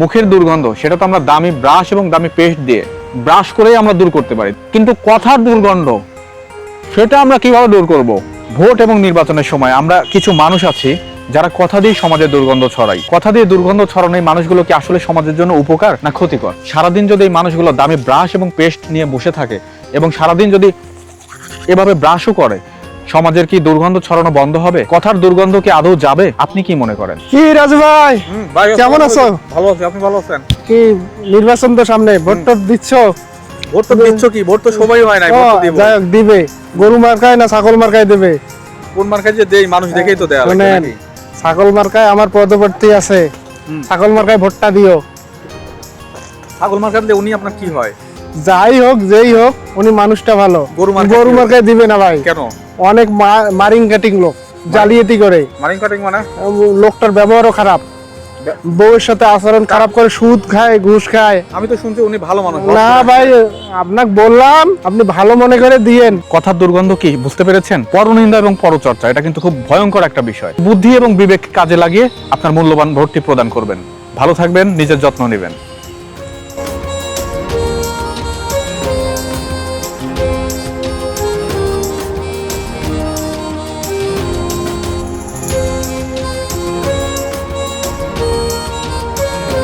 মুখের দুর্গন্ধ, সেটা তো আমরা দামি ব্রাশ এবং দামি পেস্ট দিয়ে ব্রাশ করেই আমরা দূর করতে পারি। কিন্তু কথার দুর্গন্ধ, সেটা আমরা কীভাবে দূর করব? ভোট এবং নির্বাচনের সময় আমরা কিছু মানুষ আছি যারা কথা দিয়ে সমাজের দুর্গন্ধ ছড়াই। কথা দিয়ে দুর্গন্ধ ছড়ানো এই মানুষগুলো কি আসলে সমাজের জন্য উপকার না ক্ষতিকর? সারাদিন যদি এই মানুষগুলো দামি ব্রাশ এবং পেস্ট নিয়ে বসে থাকে এবং সারাদিন যদি এভাবে ব্রাশও করে সমাজের কি দুর্গন্ধ ছড়ানো বন্ধ হবে? কথার দুর্গন্ধ কি আদৌ যাবে? আপনি কি মনে করেন? কি রাজু ভাই? কেমন আছো? ভালো আছি আপনি ভালো আছেন? কি নির্বাচন তো সামনে ভোট টোট দিচ্ছ? ভোট তো দিচ্ছ কি? ভোট তো সবাই হয় ও, ভোট দিব যাই হোক, দিবে। গরু মার্কায় না ছাগল মার্কায় দেবে? কোন মার্কায় যে দেই মানুষ দেখেই তো দেয়া লাগে? ছাগল মার্কায় আমার পদপ্রার্থী আছে। ছাগল মার্কায় ভোটটা দিও। ছাগল মার্কায় দিলে উনি আপনার কি হয়? যাই হোক যেই হোক উনি মানুষটা ভালো। গরু। মার্কায় দিবে না ভাই। কেন? অনেক মারিং কাটিং লোক জালিয়াতি করে। মারিং কাটিং মানে? লোকটার ব্যবহারও খারাপ। বউয়ের সাথে আচরণ খারাপ করে সুদ খায় ঘুষ খায়। আমি তো শুনছি উনি ভালো মানুষ না ভাই আপনাকে বললাম আপনি ভালো মনে করে দিয়েন। কথার দুর্গন্ধ কি বুঝতে পেরেছেন? পরনিন্দা এবং পরচর্চা এটা কিন্তু খুব ভয়ঙ্কর একটা বিষয়। বুদ্ধি এবং বিবেক কাজে লাগিয়ে আপনার মূল্যবান ভোটটি প্রদান করবেন। ভালো থাকবেন নিজের যত্ন নেবেন।